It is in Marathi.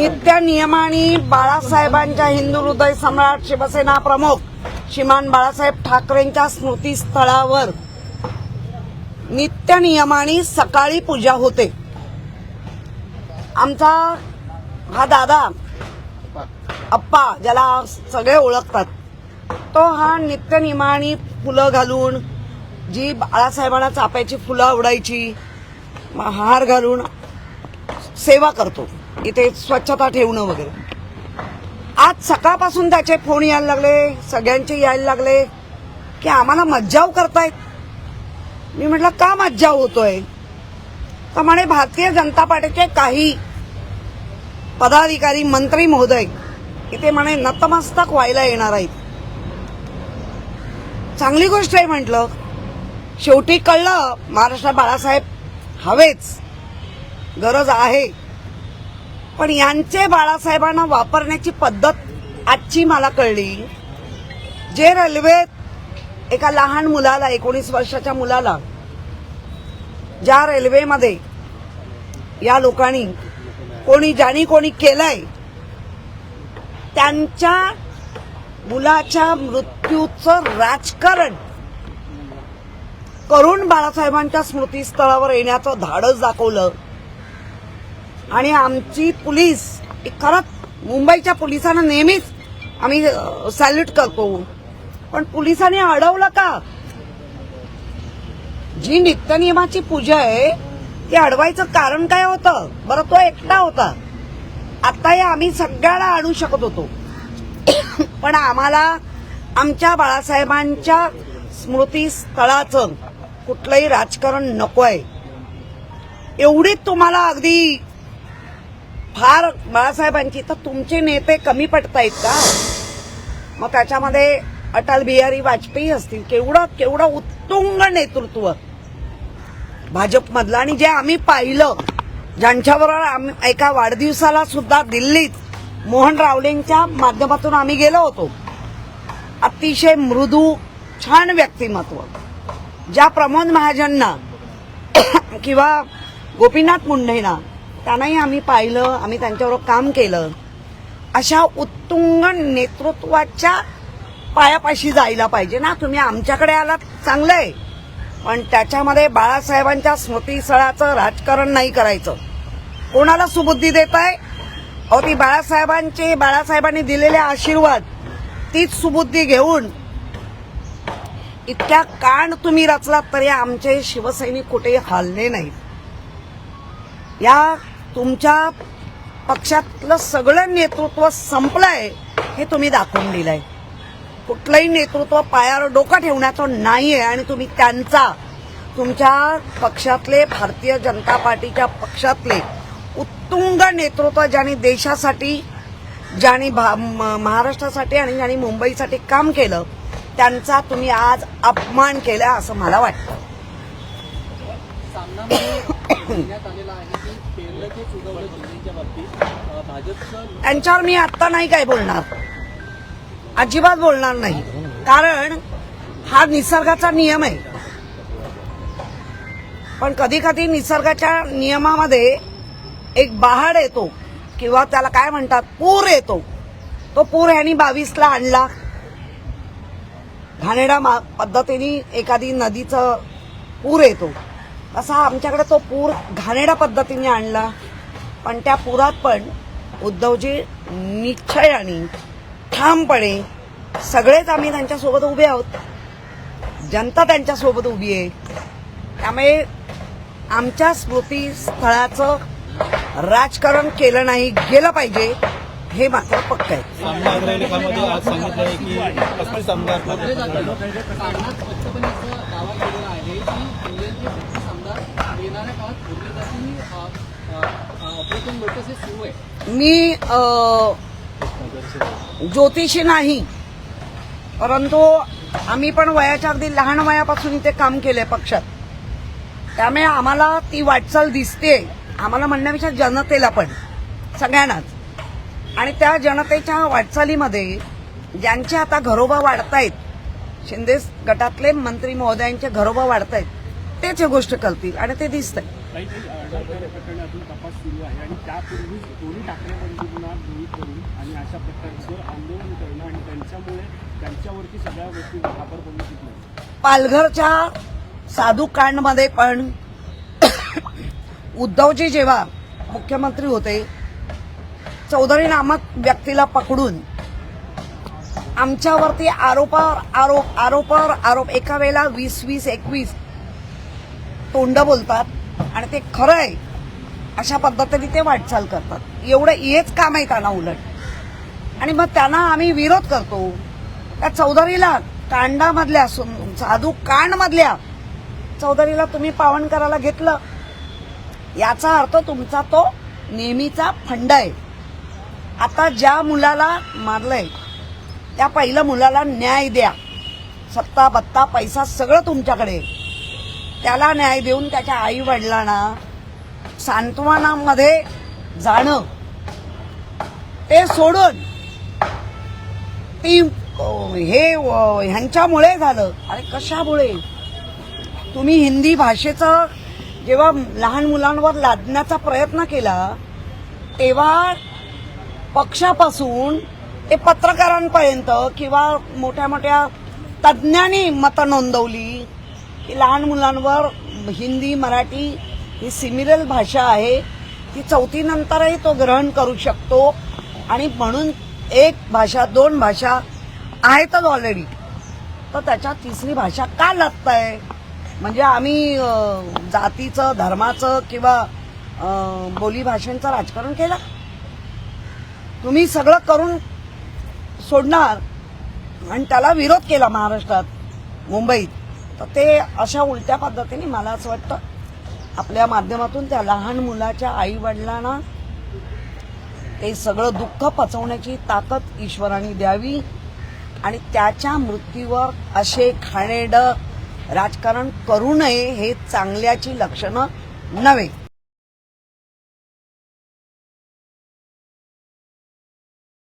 नित्य नियमाने बाळासाहेबांच्या हिंदू हृदय सम्राट शिवसेना प्रमुख श्रीमान बाळासाहेब ठाकरेंच्या स्मृतीस्थळावर नित्य नियमाने सकाळी पूजा होते. आमचा हा दादा अप्पा ज्याला सगळे ओळखतात तो हा नित्य नियमाने फुलं घालून जी बाळासाहेबांना चाप्याची फुलं आवडायची हार घालून सेवा करतो. इथे स्वच्छता ठेवणं वगैरे. आज सकाळपासून त्याचे फोन यायला लागले सगळ्यांचे यायला लागले की आम्हाला मज्जाव करतायत. मी म्हटलं का मज्जाव होतोय? तर म्हणे भारतीय जनता पार्टीचे काही पदाधिकारी मंत्री महोदय इथे म्हणे नतमस्तक व्हायला येणार आहेत. चांगली गोष्ट आहे म्हटलं. शेवटी कळलं महाराष्ट्रात बाळासाहेब हवेच. गरज आहे. पण यांचे बाळासाहेबांना वापरण्याची पद्धत आजची मला कळली. जे रेल्वेत एका लहान मुलाला एकोणीस वर्षाच्या मुलाला ज्या रेल्वेमध्ये या लोकांनी कोणी ज्यानी कोणी केलंय त्यांच्या मुलाच्या मृत्यूचं राजकारण करून बाळासाहेबांच्या स्मृतीस्थळावर येण्याचं धाडस दाखवलं. आणि आमची पोलीस खरंच मुंबईच्या पोलिसांना नेहमीच आम्ही सॅल्यूट करतो. पण पोलिसांनी अडवलं का? जी नित्यनियमाची पूजा आहे ती अडवायचं कारण काय होतं? बरं तो एकटा होता. आता या आम्ही सगळ्याला आणू शकत होतो. पण आम्हाला आमच्या बाळासाहेबांच्या स्मृतीस्थळाचं कुठलंही राजकारण नको आहे एवढीच तुम्हाला अगदी फार बाळासाहेबांची. तर तुमचे नेते कमी पडतायत का? मग त्याच्यामध्ये अटल बिहारी वाजपेयी असतील. केवढं केवढं उत्तुंग नेतृत्व भाजपमधलं. आणि जे आम्ही पाहिलं ज्यांच्याबरोबर आम्ही एका वाढदिवसाला सुद्धा दिल्लीत मोहन रावलेंच्या माध्यमातून आम्ही गेलो होतो. अतिशय मृदू छान व्यक्तिमत्व. ज्या प्रमोद महाजनना किंवा गोपीनाथ मुंडेना त्यांनाही आम्ही पाहिलं आम्ही त्यांच्याबरोबर काम केलं. अशा उत्तुंग नेतृत्वाच्या पायापाशी जायला पाहिजे ना. तुम्ही आमच्याकडे आलात चांगलं आहे पण त्याच्यामध्ये बाळासाहेबांच्या स्मृतीस्थळाचं राजकारण नाही करायचं. कोणाला सुबुद्धी देत आहे? अहो ती बाळासाहेबांचे बाळासाहेबांनी दिलेले आशीर्वाद तीच सुबुद्धी घेऊन इतक्या कांड तुम्ही रचलात तरी आमचे शिवसैनिक कुठे हालले नाहीत. या तुमच्या पक्षातलं सगळं नेतृत्व संपलंय हे तुम्ही दाखवून दिलंय. कुठलंही नेतृत्व पायावर डोकं ठेवण्याचं नाहीये आणि तुम्ही त्यांचा तुमच्या पक्षातले भारतीय जनता पार्टीच्या पक्षातले उत्तुंग नेतृत्व ज्यांनी देशासाठी ज्यांनी भा- म- महाराष्ट्रासाठी आणि ज्यांनी मुंबईसाठी काम केलं त्यांचा तुम्ही आज अपमान केला असं मला वाटतं. त्यांच्यावर मी आत्ता नाही काय बोलणार. अजिबात बोलणार नाही. कारण हा निसर्गाचा नियम आहे. पण कधी कधी निसर्गाच्या नियमामध्ये एक बहाड येतो किंवा त्याला काय म्हणतात? पूर येतो. तो पूर ह्यांनी बावीसला आणला. घाणेरडा मा- पद्धतीने एखादी नदीचं पूर येतो. तसा आमच्याकडे तो पूर घाणेरडा पद्धतीने आणला. पण त्या पुरात पण उद्धवजी निश्चयाने ठामपणे सगळेच आम्ही त्यांच्यासोबत उभे आहोत. जनता त्यांच्यासोबत उभी आहे. त्यामुळे आमच्या स्मृतीस्थळाचं राजकारण केलं नाही गेलं पाहिजे हे मात्र पक्क आहे. सांगितलं मी ज्योतिषी नाही. परंतु आम्ही पण वयाच्या अगदी लहान वयापासून इथे काम केलंय पक्षात. त्यामुळे आम्हाला ती वाटचाल दिसते. आम्हाला म्हणण्यापेक्षा जनतेला पण सगळ्यांनाच. आणि त्या जनतेच्या वाटचालीमध्ये ज्यांचे आता घरोबा वाढतायत शिंदे गटातले मंत्री महोदयांचे घरोबा वाढतायत तेच हे गोष्ट कळतील आणि ते दिसतंय. काही काही प्रकरणी अजून तपास सुरू आहे आणि त्यापूर्वीच दोन्ही ठाकरे गृहित करून आणि अशा प्रकारचं आंदोलन करणं आणि त्यांच्यामुळे त्यांच्यावरती सगळ्या गोष्टी वापर करून शिकणं. पालघरच्या साधू कांडमध्ये पण उद्धवजी जेव्हा मुख्यमंत्री होते चौधरी नामक व्यक्तीला पकडून आमच्यावरती आरोपावर आरोप आरोपावर आरोप एका वेळेला वीस वीस एकवीस तोंड बोलतात. आणि ते खरं आहे अशा पद्धतीने ते वाटचाल करतात. एवढं हेच काम आहे त्यांना उलट. आणि मग त्यांना आम्ही विरोध करतो. त्या चौधरीला कांडामधल्या साधू कांडमधल्या चौधरीला तुम्ही पावन करायला घेतलं. याचा अर्थ तुमचा तो नेहमीचा फंड आहे. आता ज्या मुलाला मारलंय त्या पहिलं मुलाला न्याय द्या. सत्ता बत्ता पैसा सगळं तुमच्याकडे आहे. त्याला न्याय देऊन त्याच्या आई वडिलांना सांत्वनामध्ये जाणं. ते सोडून ती हे ह्यांच्यामुळे झालं. अरे कशामुळे? तुम्ही हिंदी भाषेचं जेव्हा लहान मुलांवर लादण्याचा प्रयत्न केला तेव्हा पक्षापासून ते पत्रकारांपर्यंत किंवा मोठ्या मोठ्या तज्ज्ञांनी मतं नोंदवली की लहान मुलांवर हिंदी मराठी ही सिमिलर भाषा आहे. ती चौथीनंतरही तो ग्रहण करू शकतो. आणि म्हणून एक भाषा दोन भाषा आहेतच ऑलरेडी तर त्याच्या तिसरी भाषा का लागत आहे म्हणजे आम्ही जातीचं धर्माचं किंवा अं, बोलीभाषेचं राजकारण केलं. तुम्ही सगळं करून सोडणार. आणि त्याला विरोध केला महाराष्ट्रात मुंबईत. तर ते अशा उलट्या पद्धतीने मला असं वाटतं आपल्या माध्यमातून त्या लहान मुलाच्या आई वडिलांना ते सगळं दुःख पचवण्याची ताकद ईश्वराने द्यावी आणि त्याच्या मृत्यूवर असे खाणेड राजकारण करू नये हे चांगल्याची लक्षणं नव्हे.